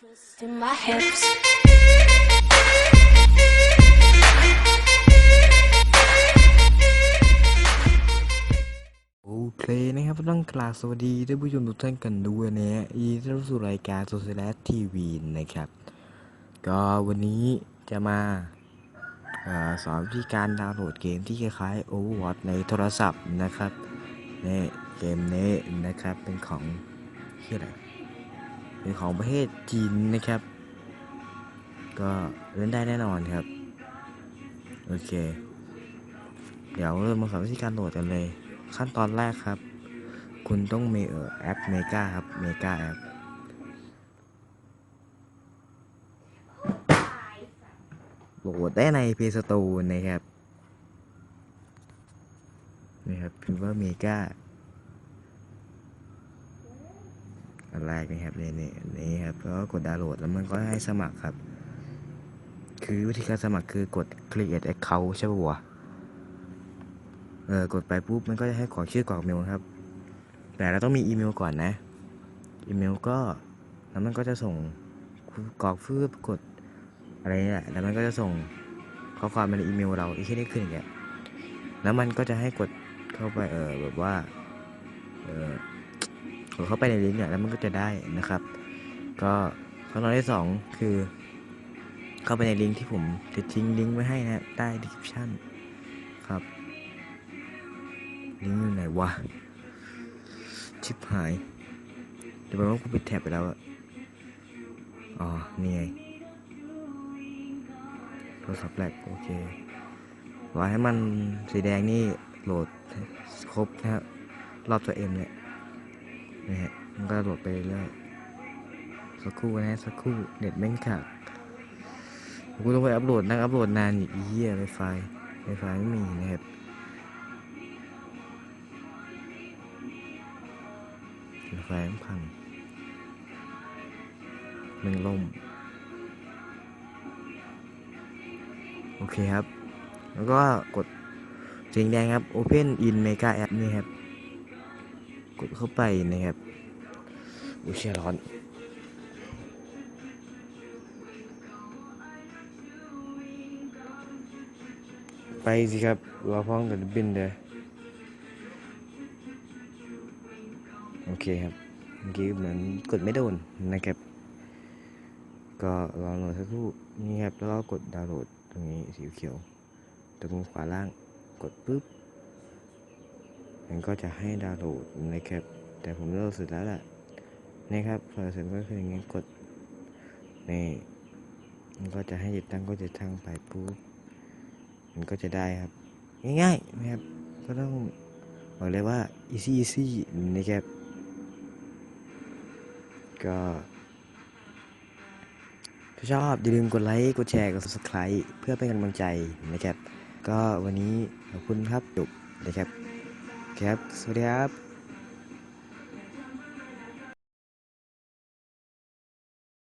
โอเคนะครับต้องกราบสวัสดีท่านผู้ชมทุกท่านกันด้วยนะฮะยินดีต้อนรับสู่รายการโซเชียลทีวีนะครับ ก็วันนี้จะมาออสอนวิธีการดาวน์โหลดเกมที่คล้ายๆ Overwatch ในโทรศัพท์นะครับนี่เกมนี้นะครับเป็นของที่อะไร เป็นของประเทศจีนนะครับ ก็เล่นได้แน่นอนครับ โอเค เดี๋ยวเรามมาสอนวิธีการโหลดกันเลย ขั้นตอนแรกครับ คุณต้องมีเออแอปเมกาครับเมกาแอปโหลดได้ใน Play Store นะครับนี่ครับพิมพ์ว่าเมกา อันแรกนะครับนี่นี่อันนี้ครับแล้วก็กดดาวน์โหลดแล้วมันก็ให้สมัครครับ คือวิธีการสมัครคือกด create account ใช่ป่วะเออกดไปปุ๊บมันก็จะให้กรอกชื่อกรอกเมลครับ แต่เราต้องมีอีเมลก่อนนะอีเมลก็แล้วมันก็จะส่งกรอกฟืบกดอะไรนี่แหละแล้วมันก็จะส่งข้อความมาในอีเมลเราอีกแค่นี้ขึ้นอย่างเงี้ยแล้วมันก็จะให้กดเข้าไปเออแบบว่าเออ ดเข้าไปในลิงก์เนี่ยแล้วมันก็จะได้นะครับ ก็ขั้นตอนที่สองคือ เข้าไปในลิงก์ที่ผมจะทิ้งลิงก์ไว้ให้นะใต้ description ครับลิงก์อยู่ไหนวะชิบหายเดี๋ยวแปลว่ากูปิดแท็บไปแล้วอะอ๋อนี่ไงโทรศัพท์แรกโอเครอให้มันสีแดงนี่โหลดครบนะฮะรอบตัวเอ็มเนี่ย นะฮะมันก็โหลดไปเรื่อยสักครู่นะสักครู่เน็ตแม่งขาดกูต้องไปอัพโหลดนั่งอัพโหลดนานอีกอีเหี้ยไวไฟไวไฟไม่มีนะครับไฟมันพังมันล่ม โอเคครับ แล้วก็กดสีแดงครับ Open in Mega App นี่ครับ กดเข้าไปนะครับอุยเชียร้อนไปสิครับรอพร้อมกับบินเด้อโอเคครับเมื่อกี้เหมือนกดไม่โดนนะครับ ก็รอโหลดสักครู่นี่ครับแล้วก็กดดาวน์โหลดตรงนี้สีเขียว ตรงขวาล่างกดปุ๊บ มันก็จะให้ดาวน์โหลดนะครับแต่ผมโหลดเสร็จแล้วแหละนี่ครับพอเสร็จก็คืออย่างนี้กดนี่มันก็จะให้ติดตั้งก็จะตั้งไปปุ๊บมันก็จะได้ครับง่ายๆนะครับก็ต้องบอกเลยว่า easy easy นะครับก็ถ้าชอบอย่าลืมกดไลค์กดแชร์กด subscribe เพื่อเป็นกำลังใจนะครับ ก็วันนี้ขอบคุณครับจบนะครับ seperti seperti apa